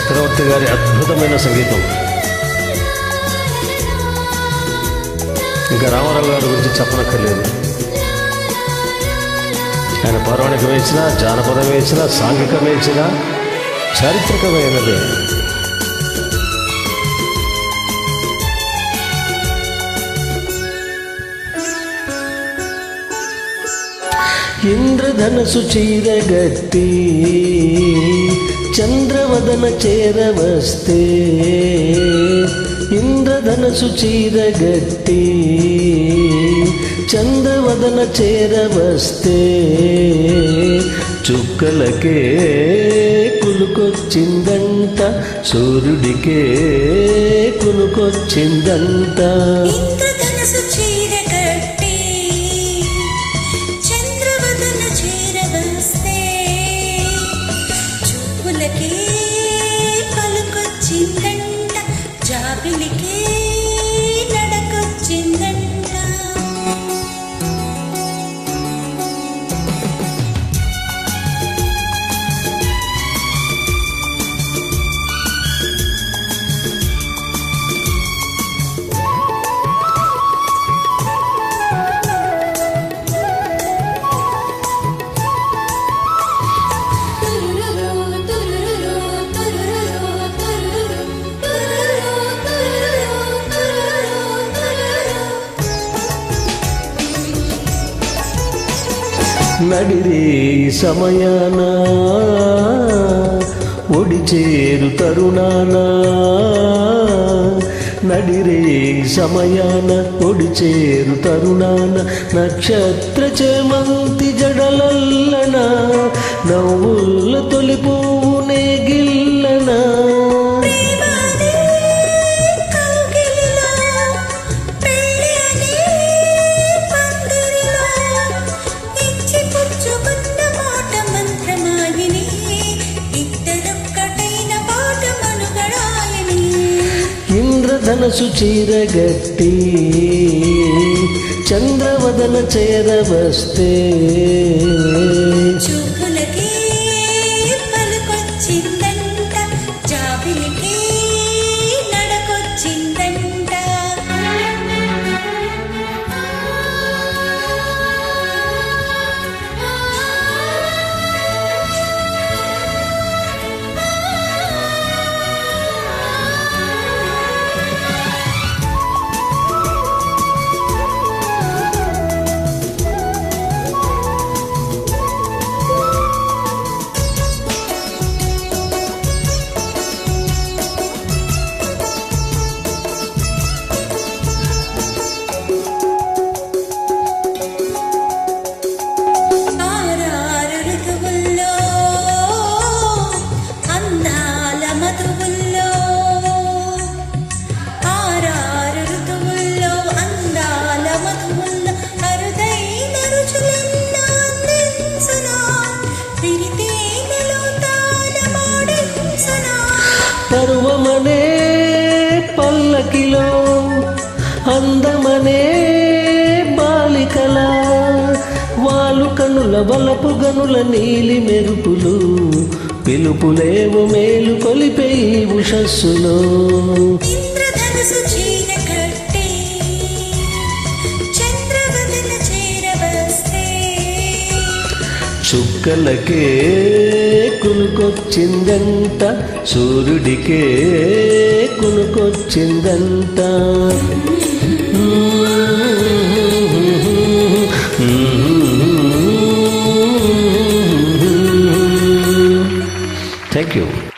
చక్రవర్తి గారి అద్భుతమైన సంగీతం. ఇంకా రామారావు గారి గురించి చెప్పనక్కర్లేదు. ఆయన పౌరాణికం వేసిన జానపదం వేసిన సాంఘికం చారిత్రకమైనది చారిత్రకమైనదే. ఇంద్రధనసు చీరగట్టి చంద్రవదన చేరవస్తే ఇంద్రధనసు చీరగట్టి చంద్రవదన చేరవస్తే చుక్కలకే కులుకొచ్చిందంట సూర్యుడికే కులుకొచ్చిందంట. ఇంద్రధనసు Really. నడిరే సమయాన ఒడిచేరు తరుణాన నడిరే సమయాన ఒడిచేరు తరుణాన నక్షత్ర చేమంతి జడలల్లన నవ్వుల్ల తొలి పువ్వునే గిల్లనా ఇంద్రధనసు చీరగట్టి చంద్రవదన చేరవస్తే అందమనే బాలికల. వాలు కనుల వలపు గనుల నీలి మెరుపులు. పిలుపులేవు మేలు కొలిపే ఈ ఉషస్సులో చుక్కలకే కునుకొచ్చిందంట. సూర్యుడికే కునుకొచ్చిందంట. que